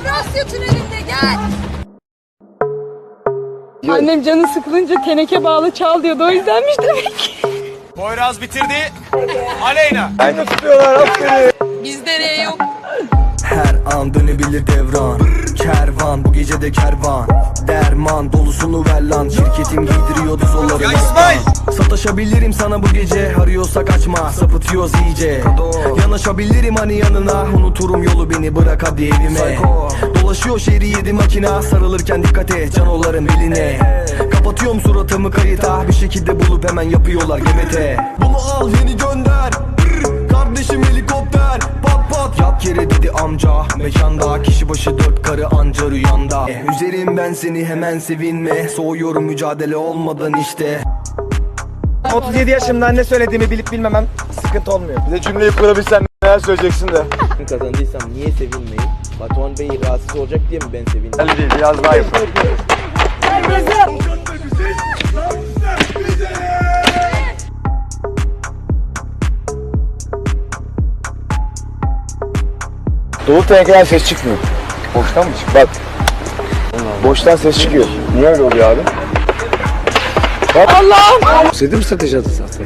Avrasya Tüneli'nde gel. Annem canı sıkılınca teneke bağlı çal diyordu o yüzdenmiş demek ki. Poyraz bitirdi. Aleyna. Bizde R yok. Her an dönebilir devran. Kervan bu gece de kervan. Derman dolusunu ver lan. Şirketim giydiriyordu solları Ya İsmail! Sataşabilirim sana bu gece. Arıyorsak açma. Sapıtıyoruz iyice. Yanaşabilirim hani yanına. Unuturum yolu beni. Bırak hadi evime. Dolaşıyor şehri yedi makina. Sarılırken dikkat et. Canoların beline. Kapatıyorum suratımı kayıta. Bir şekilde bulup hemen yapıyorlar GBT Bunu al yeni gönder amca Mekanda kişi başı dört karı anca rüyanda Üzerim ben seni hemen sevinme Soğuyorum mücadele olmadan işte 37 yaşımda ne söylediğimi bilip bilmemem sıkıntı olmuyor. Bir de cümleyi kurabilsen neler söyleyeceksin de. kazandıysam niye sevinmeyeyim? Batuhan Bey rahatsız olacak diye mi ben sevindim? Öyle değil biraz daha yap. Dolu tenekeden ses çıkmıyor. Boştan mı çıkıyor? Bak. Boştan ses çıkıyor. Niye öyle oluyor abi? Bak. Allah'ım! Sedi mi strateji adı zaten?